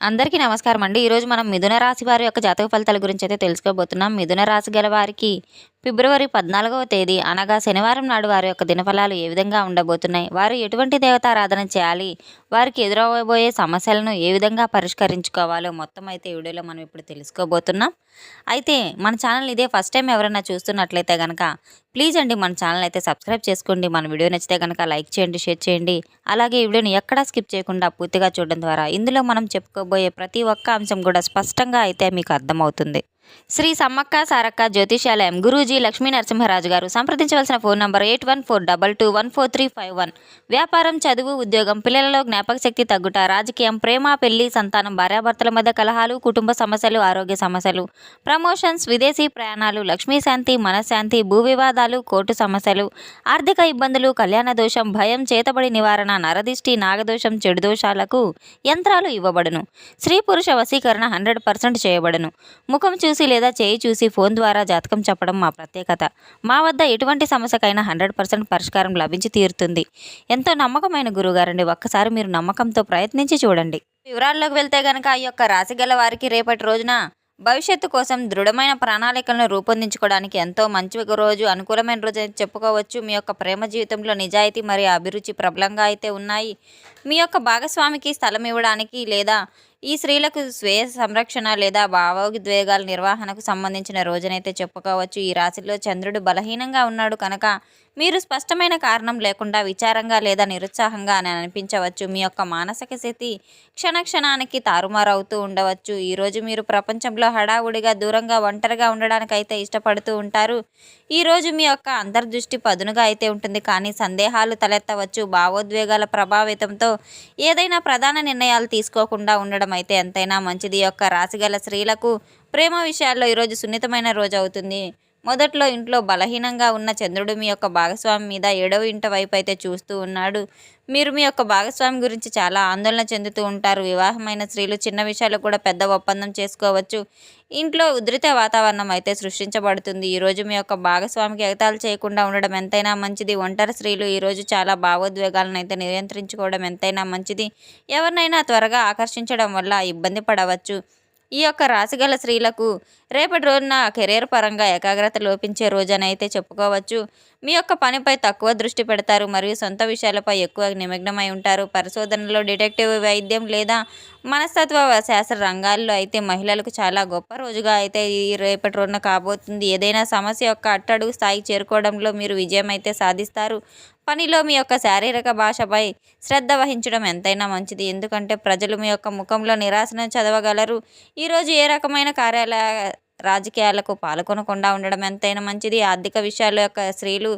అందరికీ నమస్కారం అండి. ఈరోజు మనం మిథున రాశి వారి యొక్క జాతక ఫలితాల గురించి అయితే తెలుసుకోబోతున్నాం. మిథున రాశి గల వారికి ఫిబ్రవరి పద్నాలుగవ తేదీ అనగా శనివారం నాడు వారి యొక్క దినఫలాలు ఏ విధంగా ఉండబోతున్నాయి? వారు ఎటువంటి దేవతారాధన చేయాలి? వారికి ఎదురవబోయే సమస్యలను ఏ విధంగా పరిష్కరించుకోవాలో మొత్తం అయితే వీడియోలో మనం ఇప్పుడు తెలుసుకోబోతున్నాం. అయితే మన ఛానల్ ఇదే ఫస్ట్ టైం ఎవరైనా చూస్తున్నట్లయితే కనుక ప్లీజ్ అండి మన ఛానల్ అయితే సబ్స్క్రైబ్ చేసుకోండి. మన వీడియో నచ్చితే కనుక లైక్ చేయండి షేర్ చేయండి. అలాగే ఈ వీడియోని ఎక్కడా స్కిప్ చేయకుండా పూర్తిగా చూడడం ద్వారా ఇందులో మనం చెప్పుకోబోయే ప్రతి ఒక్క అంశం కూడా స్పష్టంగా అయితే మీకు అర్థమవుతుంది. శ్రీ సమ్మక్క సారక్క జ్యోతిషాలయం గురూజీ లక్ష్మీ నరసింహరాజు గారు సంప్రదించవలసిన phone number eight one four double two one four three five one. వ్యాపారం చదువు ఉద్యోగం పిల్లలలో జ్ఞాపక శక్తి తగ్గుట రాజకీయం ప్రేమ పెళ్ళి సంతానం భార్యాభర్తల మధ్య కలహాలు కుటుంబ సమస్యలు ఆరోగ్య సమస్యలు ప్రమోషన్స్ విదేశీ ప్రయాణాలు లక్ష్మీశాంతి మనశ్శాంతి భూ వివాదాలు కోర్టు సమస్యలు ఆర్థిక ఇబ్బందులు కళ్యాణ దోషం భయం చేతబడి నివారణ నరదిష్టి నాగదోషం చెడు దోషాలకు యంత్రాలు ఇవ్వబడును. స్త్రీ పురుష వశీకరణ హండ్రెడ్ పర్సెంట్ చేయబడును. ముఖం చూసి చూసి లేదా చేయి చూసి ఫోన్ ద్వారా జాతకం చెప్పడం మా ప్రత్యేకత. మా వద్ద ఎటువంటి సమస్యకైనా హండ్రెడ్ పర్సెంట్ పరిష్కారం లభించి తీరుతుంది. ఎంతో నమ్మకమైన గురుగారండి ఒక్కసారి మీరు నమ్మకంతో ప్రయత్నించి చూడండి. వివరాల్లోకి వెళ్తే గనక ఈ యొక్క రాశి గల వారికి రేపటి రోజున భవిష్యత్తు కోసం దృఢమైన ప్రణాళికలను రూపొందించుకోవడానికి ఎంతో మంచి రోజు అనుకూలమైన రోజు అని చెప్పుకోవచ్చు. మీ యొక్క ప్రేమ జీవితంలో నిజాయితీ మరియు అభిరుచి ప్రబలంగా అయితే ఉన్నాయి. మీ యొక్క భాగస్వామికి స్థలం ఇవ్వడానికి లేదా ఈ స్త్రీలకు స్వీయ సంరక్షణ లేదా భావోద్వేగాల నిర్వహణకు సంబంధించిన రోజునైతే చెప్పుకోవచ్చు. ఈ రాశిలో చంద్రుడు బలహీనంగా ఉన్నాడు కనుక మీరు స్పష్టమైన కారణం లేకుండా విచారంగా లేదా నిరుత్సాహంగా అని అనిపించవచ్చు. మీ యొక్క మానసిక స్థితి క్షణక్షణానికి తారుమారవుతూ ఉండవచ్చు. ఈరోజు మీరు ప్రపంచంలో హడావుడిగా దూరంగా ఒంటరిగా ఉండడానికి అయితే ఇష్టపడుతూ ఉంటారు. ఈరోజు మీ యొక్క అంతర్దృష్టి పదునుగా అయితే ఉంటుంది. కానీ సందేహాలు తలెత్తవచ్చు. భావోద్వేగాల ప్రభావితంతో ఏదైనా ప్రధాన నిర్ణయాలు తీసుకోకుండా ఉండడం అయితే ఎంతైనా మంచిది. యొక్క రాశిగల స్త్రీలకు ప్రేమ విషయాల్లో ఈరోజు సున్నితమైన రోజు అవుతుంది. మొదట్లో ఇంట్లో బలహీనంగా ఉన్న చంద్రుడు మీ యొక్క భాగస్వామి మీద ఏడవ ఇంట వైపు అయితే చూస్తూ ఉన్నాడు. మీరు మీ యొక్క భాగస్వామి గురించి చాలా ఆందోళన చెందుతూ ఉంటారు. వివాహమైన స్త్రీలు చిన్న విషయాలు కూడా పెద్ద ఒప్పందం చేసుకోవచ్చు. ఇంట్లో ఉధృత వాతావరణం అయితే సృష్టించబడుతుంది. ఈరోజు మీ యొక్క భాగస్వామికి ఎగతాలు చేయకుండా ఉండడం ఎంతైనా మంచిది. ఒంటరి స్త్రీలు ఈరోజు చాలా భావోద్వేగాలను అయితే నియంత్రించుకోవడం ఎంతైనా మంచిది. ఎవరినైనా త్వరగా ఆకర్షించడం వల్ల ఇబ్బంది పడవచ్చు. ఈ యొక్క రాశిగల స్త్రీలకు రేపటి రోజున కెరీర్ పరంగా ఏకాగ్రత లోపించే రోజని అయితే చెప్పుకోవచ్చు. మీ యొక్క పనిపై తక్కువ దృష్టి పెడతారు. మరియు సొంత విషయాలపై ఎక్కువ నిమగ్నమై ఉంటారు. పరిశోధనలో డిటెక్టివ్ వైద్యం లేదా మనస్తత్వ శాస్త్ర రంగాల్లో అయితే మహిళలకు చాలా గొప్ప రోజుగా అయితే ఈ రేపటి రోజున కాబోతుంది. ఏదైనా సమస్య యొక్క అట్టడుగు స్థాయికి చేరుకోవడంలో మీరు విజయం అయితే సాధిస్తారు. పనిలో మీ యొక్క శారీరక భాషపై శ్రద్ధ వహించడం ఎంతైనా మంచిది. ఎందుకంటే ప్రజలు మీ యొక్క ముఖంలో నిరాశను చదవగలరు. ఈరోజు ఏ రకమైన కార్యాలయ రాజకీయాలకు పాల్గొనకుండా ఉండడం ఎంతైనా మంచిది. ఆర్థిక విషయాల యొక్క స్త్రీలు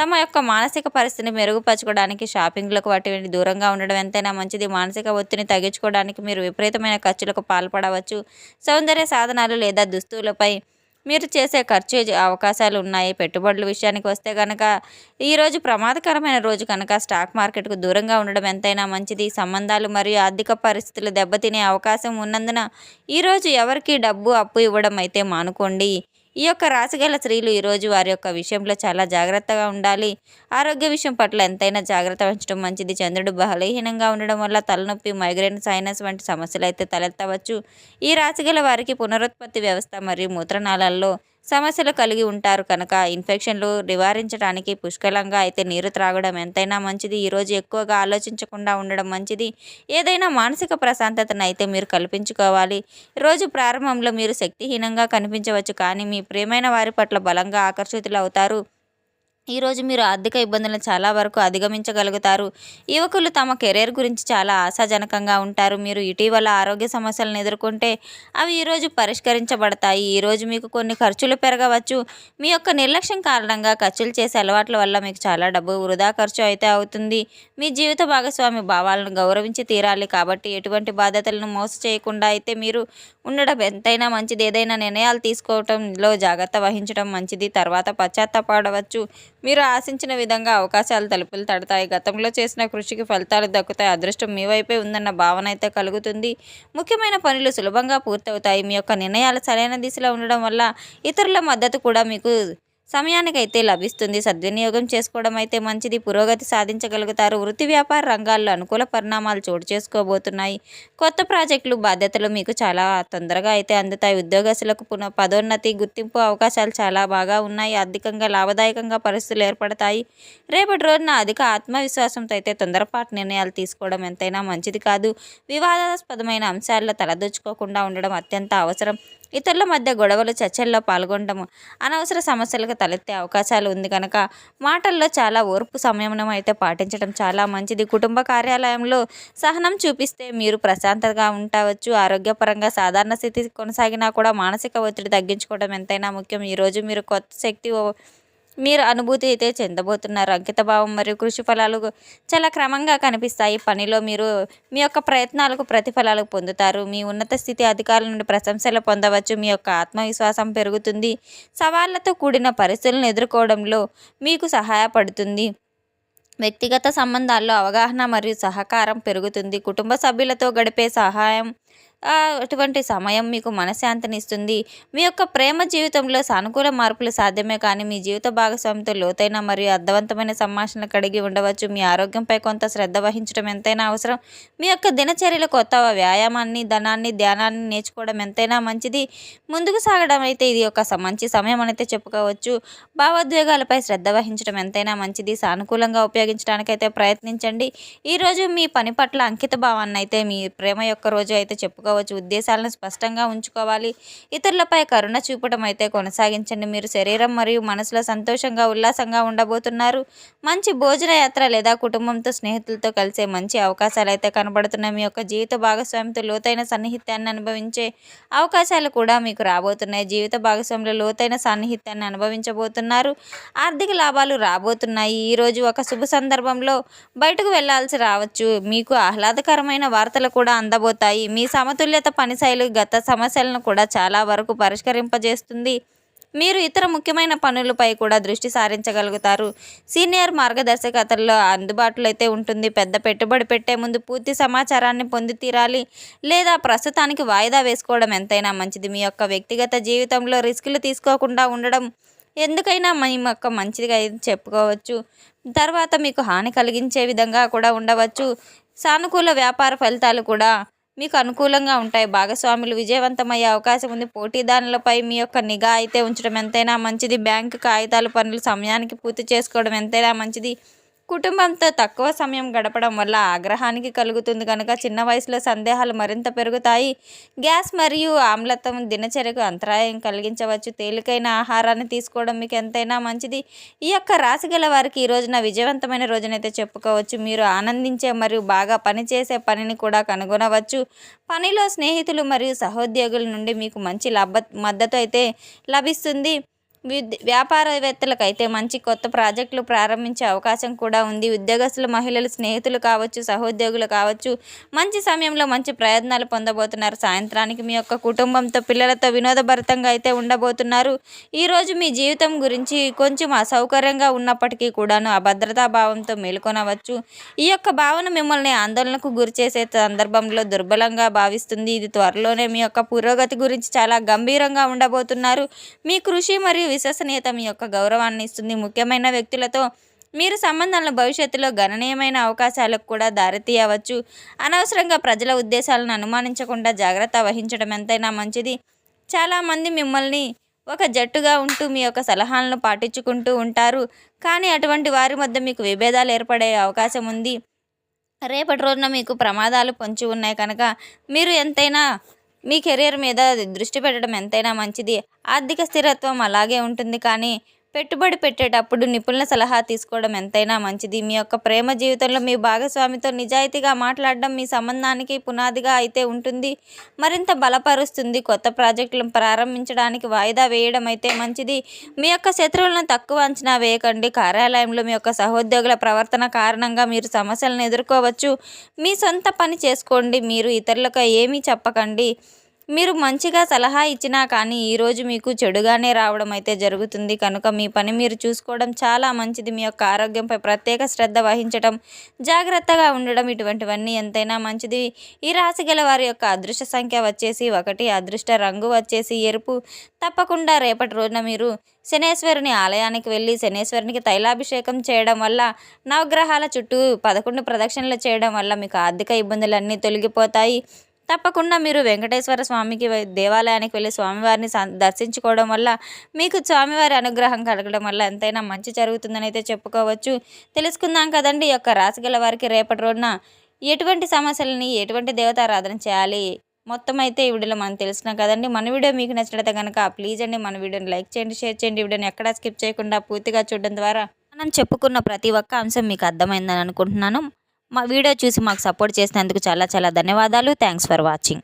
తమ యొక్క మానసిక పరిస్థితిని మెరుగుపరచుకోవడానికి షాపింగ్లకు వాటి దూరంగా ఉండడం ఎంతైనా మంచిది. మానసిక ఒత్తిడిని తగ్గించుకోవడానికి మీరు విపరీతమైన ఖర్చులకు పాల్పడవచ్చు. సౌందర్య సాధనాలు లేదా దుస్తువులపై మీరు చేసే ఖర్చు అవకాశాలు ఉన్నాయి. పెట్టుబడుల విషయానికి వస్తే కనుక ఈరోజు ప్రమాదకరమైన రోజు కనుక స్టాక్ మార్కెట్కు దూరంగా ఉండడం ఎంతైనా మంచిది. సంబంధాలు మరియు ఆర్థిక పరిస్థితులు దెబ్బతినే అవకాశం ఉన్నందున ఈరోజు ఎవరికి డబ్బు అప్పు ఇవ్వడం అయితే మానుకోండి. ఈ యొక్క రాశిగల స్త్రీలు ఈరోజు వారి యొక్క విషయంలో చాలా జాగ్రత్తగా ఉండాలి. ఆరోగ్య విషయం పట్ల ఎంతైనా జాగ్రత్త వహించడం మంచిది. చంద్రుడు బలహీనంగా ఉండడం వల్ల తలనొప్పి మైగ్రేన్ సైనస్ వంటి సమస్యలు అయితే తలెత్తవచ్చు. ఈ రాశిగల వారికి పునరుత్పత్తి వ్యవస్థ మరియు మూత్రనాళాల్లో సమస్యలు కలిగి ఉంటారు కనుక ఇన్ఫెక్షన్లు నివారించడానికి పుష్కలంగా అయితే నీరు త్రాగడం ఎంతైనా మంచిది. ఈరోజు ఎక్కువగా ఆలోచించకుండా ఉండడం మంచిది. ఏదైనా మానసిక ప్రశాంతతను అయితే మీరు కల్పించుకోవాలి. రోజు ప్రారంభంలో మీరు శక్తిహీనంగా కనిపించవచ్చు కానీ మీ ప్రియమైన వారి పట్ల బలంగా ఆకర్షితులు అవుతారు ఈరోజు మీరు ఆర్థిక ఇబ్బందులను చాలా వరకు అధిగమించగలుగుతారు. యువకులు తమ కెరీర్ గురించి చాలా ఆశాజనకంగా ఉంటారు. మీరు ఇటీవల ఆరోగ్య సమస్యలను ఎదుర్కొంటే అవి ఈరోజు పరిష్కరించబడతాయి. ఈరోజు మీకు కొన్ని ఖర్చులు పెరగవచ్చు. మీ యొక్క నిర్లక్ష్యం కారణంగా ఖర్చులు చేసే అలవాట్ల వల్ల మీకు చాలా డబ్బు వృధా ఖర్చు అయితే అవుతుంది. మీ జీవిత భాగస్వామి భావాలను గౌరవించి తీరాలి కాబట్టి ఎటువంటి బాధ్యతలను మోస చేయకుండా అయితే మీరు ఉండడం ఎంతైనా మంచిది. ఏదైనా నిర్ణయాలు తీసుకోవటంలో జాగ్రత్త వహించడం మంచిది. తర్వాత పశ్చాత్తాపడవచ్చు మీరు ఆశించిన విధంగా అవకాశాలు తలుపులు తడతాయి. గతంలో చేసిన కృషికి ఫలితాలు దక్కుతాయి. అదృష్టం మీ వైపే ఉందన్న భావన అయితే కలుగుతుంది. ముఖ్యమైన పనులు సులభంగా పూర్తవుతాయి. మీ యొక్క నిర్ణయాలు సరైన దిశలో ఉండడం వల్ల ఇతరుల మద్దతు కూడా మీకు సమయానికైతే లభిస్తుంది. సద్వినియోగం చేసుకోవడం అయితే మంచిది. పురోగతి సాధించగలుగుతారు. వృత్తి వ్యాపార రంగాల్లో అనుకూల పరిణామాలు చోటు చేసుకోబోతున్నాయి. కొత్త ప్రాజెక్టులు బాధ్యతలు మీకు చాలా తొందరగా అయితే అందుతాయి. ఉద్యోగస్తులకు పునః పదోన్నతి గుర్తింపు అవకాశాలు చాలా బాగా ఉన్నాయి. ఆర్థికంగా లాభదాయకంగా పరిస్థితులు ఏర్పడతాయి. రేపటి రోజున అధిక ఆత్మవిశ్వాసంతో అయితే తొందరపాటు నిర్ణయాలు తీసుకోవడం ఎంతైనా మంచిది కాదు. వివాదాస్పదమైన అంశాల్లో తలదొచ్చుకోకుండా ఉండడం అత్యంత అవసరం. ఇతరుల మధ్య గొడవలు చర్చల్లో పాల్గొనడం అనవసర సమస్యలకు తలెత్తే అవకాశాలు ఉంది కనుక మాటల్లో చాలా ఓర్పు సంయమనం అయితే పాటించడం చాలా మంచిది. కుటుంబ కార్యాలయంలో సహనం చూపిస్తే మీరు ప్రశాంతతగా ఉండవచ్చు ఆరోగ్యపరంగా సాధారణ స్థితి కొనసాగినా కూడా మానసిక ఒత్తిడి తగ్గించుకోవడం ఎంతైనా ముఖ్యం. ఈరోజు మీరు కొత్త శక్తి ఓ- మీరు అనుభూతి అయితే చెందబోతున్నారు. అంకితభావం మరియు కృషి ఫలాలు చాలా క్రమంగా కనిపిస్తాయి. పనిలో మీరు మీ యొక్క ప్రయత్నాలకు ప్రతిఫలాలు పొందుతారు. మీ ఉన్నత స్థితి అధికారుల నుండి ప్రశంసలు పొందవచ్చు. మీ యొక్క ఆత్మవిశ్వాసం పెరుగుతుంది. సవాళ్ళతో కూడిన పరిస్థితులను ఎదుర్కోవడంలో మీకు సహాయపడుతుంది. వ్యక్తిగత సంబంధాల్లో అవగాహన మరియు సహకారం పెరుగుతుంది. కుటుంబ సభ్యులతో గడిపే సహాయం అటువంటి సమయం మీకు మనశ్శాంతిని ఇస్తుంది మీ యొక్క ప్రేమ జీవితంలో సానుకూల మార్పులు సాధ్యమే కానీ మీ జీవిత భాగస్వామితో లోతైన మరియు అర్థవంతమైన సంభాషణలు కలిగి ఉండవచ్చు. మీ ఆరోగ్యంపై కొంత శ్రద్ధ వహించడం ఎంతైనా అవసరం. మీ యొక్క దినచర్యలో కొత్త వ్యాయామాన్ని ధనాన్ని ధ్యానాన్ని నేర్చుకోవడం ఎంతైనా మంచిది. ముందుకు సాగడం అయితే ఇది ఒక మంచి సమయం అని అయితే చెప్పుకోవచ్చు. భావోద్వేగాలపై శ్రద్ధ వహించడం ఎంతైనా మంచిది. సానుకూలంగా ఉపయోగించడానికైతే ప్రయత్నించండి. ఈరోజు మీ పని పట్ల అంకిత భావాన్ని అయితే మీ ప్రేమ యొక్క రోజు అయితే చేసుకోవచ్చు. ఉద్దేశాలను స్పష్టంగా ఉంచుకోవాలి. ఇతరులపై కరుణ చూపడం అయితే కొనసాగించండి. మీరు శరీరం మరియు మనసులో సంతోషంగా ఉల్లాసంగా ఉండబోతున్నారు. మంచి భోజన యాత్ర లేదా కుటుంబంతో స్నేహితులతో కలిసే మంచి అవకాశాలు అయితే కనబడుతున్నాయి. మీ యొక్క జీవిత భాగస్వామితో లోతైన సన్నిహిత్యాన్ని అనుభవించే అవకాశాలు కూడా మీకు రాబోతున్నాయి. జీవిత భాగస్వామిలో లోతైన సాన్నిహిత్యాన్ని అనుభవించబోతున్నారు. ఆర్థిక లాభాలు రాబోతున్నాయి. ఈరోజు ఒక శుభ సందర్భంలో బయటకు వెళ్ళాల్సి రావచ్చు. మీకు ఆహ్లాదకరమైన వార్తలు కూడా అందబోతాయి. మీ సమతుల్యత పనిశైలి గత సమస్యలను కూడా చాలా వరకు పరిష్కరింపజేస్తుంది. మీరు ఇతర ముఖ్యమైన పనులపై కూడా దృష్టి సారించగలుగుతారు. సీనియర్ మార్గదర్శకతల్లో అందుబాటులో అయితే ఉంటుంది. పెద్ద పెట్టుబడి పెట్టే ముందు పూర్తి సమాచారాన్ని పొంది తీరాలి. లేదా ప్రస్తుతానికి వాయిదా వేసుకోవడం ఎంతైనా మంచిది. మీ యొక్క వ్యక్తిగత జీవితంలో రిస్కులు తీసుకోకుండా ఉండడం ఎందుకైనా మీ యొక్క మంచిదిగా చెప్పుకోవచ్చు. తర్వాత మీకు హాని కలిగించే విధంగా కూడా ఉండవచ్చు. సానుకూల వ్యాపార ఫలితాలు కూడా మీకు అనుకూలంగా ఉంటాయి. భాగస్వాములు విజయవంతమయ్యే అవకాశం ఉంది. పోటీదారులపై మీ యొక్క నిఘా అయితే ఉంచడం ఎంతైనా మంచిది. బ్యాంకు కాగితాలు పనులు సమయానికి పూర్తి చేసుకోవడం ఎంతైనా మంచిది. కుటుంబంతో తక్కువ సమయం గడపడం వల్ల ఆగ్రహానికి కలుగుతుంది కనుక చిన్న వయసులో సందేహాలు మరింత పెరుగుతాయి. గ్యాస్ మరియు ఆమ్లత్వం దినచర్యకు అంతరాయం కలిగించవచ్చు. తేలికైన ఆహారాన్ని తీసుకోవడం మీకు ఎంతైనా మంచిది. ఈ యొక్క రాశి గల వారికి ఈ రోజున విజయవంతమైన రోజునైతే చెప్పుకోవచ్చు. మీరు ఆనందించే మరియు బాగా పనిచేసే పనిని కూడా కనుగొనవచ్చు. పనిలో స్నేహితులు మరియు సహోద్యోగుల నుండి మీకు మంచి లభ మద్దతు అయితే లభిస్తుంది. విద్ వ్యాపారవేత్తలకు అయితే మంచి కొత్త ప్రాజెక్టులు ప్రారంభించే అవకాశం కూడా ఉంది. ఉద్యోగస్తులు మహిళలు స్నేహితులు కావచ్చు సహోద్యోగులు కావచ్చు మంచి సమయంలో మంచి ప్రయత్నాలు పొందబోతున్నారు. సాయంత్రానికి మీ యొక్క కుటుంబంతో పిల్లలతో వినోదభరితంగా అయితే ఉండబోతున్నారు. ఈరోజు మీ జీవితం గురించి కొంచెం అసౌకర్యంగా ఉన్నప్పటికీ కూడాను అభద్రతా భావంతో మేల్కొనవచ్చు. ఈ యొక్క భావన మిమ్మల్ని ఆందోళనకు గురిచేసే సందర్భంలో దుర్బలంగా భావిస్తుంది. ఇది త్వరలోనే మీ యొక్క పురోగతి గురించి చాలా గంభీరంగా ఉండబోతున్నారు. మీ కృషి మరియు విశ్వసనీయత మీ యొక్క గౌరవాన్ని ఇస్తుంది. ముఖ్యమైన వ్యక్తులతో మీరు సంబంధాలను భవిష్యత్తులో గణనీయమైన అవకాశాలకు కూడా దారితీయవచ్చు. అనవసరంగా ప్రజల ఉద్దేశాలను అనుమానించకుండా జాగ్రత్త వహించడం ఎంతైనా మంచిది. చాలామంది మిమ్మల్ని ఒక జట్టుగా ఉంటూ మీ యొక్క సలహాలను పాటించుకుంటూ ఉంటారు. కానీ అటువంటి వారి మధ్య మీకు విభేదాలు ఏర్పడే అవకాశం ఉంది. రేపటి రోజున మీకు ప్రమాదాలు పొంచి ఉన్నాయి కనుక మీరు ఎంతైనా మీ కెరీర్ మీద దృష్టి పెట్టడం ఎంతైనా మంచిది. ఆర్థిక స్థిరత్వం అలాగే ఉంటుంది కానీ పెట్టుబడి పెట్టేటప్పుడు నిపుణుల సలహా తీసుకోవడం ఎంతైనా మంచిది. మీ యొక్క ప్రేమ జీవితంలో మీ భాగస్వామితో నిజాయితీగా మాట్లాడడం మీ సంబంధానికి పునాదిగా అయితే ఉంటుంది. మరింత బలపరుస్తుంది. కొత్త ప్రాజెక్టులను ప్రారంభించడానికి వాయిదా వేయడం అయితే మంచిది. మీ యొక్క శత్రువులను తక్కువ అంచనా వేయకండి. కార్యాలయంలో మీ యొక్క సహోద్యోగుల ప్రవర్తన కారణంగా మీరు సమస్యలను ఎదుర్కోవచ్చు. మీ సొంత పని చేసుకోండి. మీరు ఇతరులకు ఏమీ చెప్పకండి. మీరు మంచిగా సలహా ఇచ్చినా కానీ ఈరోజు మీకు చెడుగానే రావడం అయితే జరుగుతుంది. కనుక మీ పని మీరు చూసుకోవడం చాలా మంచిది. మీ యొక్క ఆరోగ్యంపై ప్రత్యేక శ్రద్ధ వహించడం జాగ్రత్తగా ఉండడం ఇటువంటివన్నీ ఎంతైనా మంచిది. ఈ రాశి గల వారి యొక్క అదృష్ట సంఖ్య వచ్చేసి ఒకటి అదృష్ట రంగు వచ్చేసి ఎరుపు. తప్పకుండా రేపటి రోజున మీరు శనేశ్వరుని ఆలయానికి వెళ్ళి శనేశ్వరునికి తైలాభిషేకం చేయడం వల్ల నవగ్రహాల చుట్టూ పదకొండు ప్రదక్షిణలు చేయడం వల్ల మీకు ఆర్థిక ఇబ్బందులన్నీ తొలగిపోతాయి. తప్పకుండా మీరు వెంకటేశ్వర స్వామికి దేవాలయానికి వెళ్ళి స్వామివారిని దర్శించుకోవడం వల్ల మీకు స్వామివారి అనుగ్రహం కలగడం వల్ల ఎంతైనా మంచి జరుగుతుందని అయితే చెప్పుకోవచ్చు. తెలుసుకుందాం కదండి ఈ యొక్క రాసిగల వారికి రేపటి రోజున ఎటువంటి సమస్యలని ఎటువంటి దేవతారాధన చేయాలి? మొత్తం అయితే ఈ వీడియోలో మనం తెలిసిన కదండి. మన వీడియో మీకు నచ్చినట్లయితే కనుక ప్లీజ్ అండి మన వీడియోని లైక్ చేయండి షేర్ చేయండి. వీడియోని ఎక్కడా స్కిప్ చేయకుండా పూర్తిగా చూడడం ద్వారా మనం చెప్పుకున్న ప్రతి ఒక్క అంశం మీకు అర్థమైందని అనుకుంటున్నాను. మా వీడియో చూసి మాకు సపోర్ట్ చేసినందుకు చాలా చాలా ధన్యవాదాలు. Thanks for watching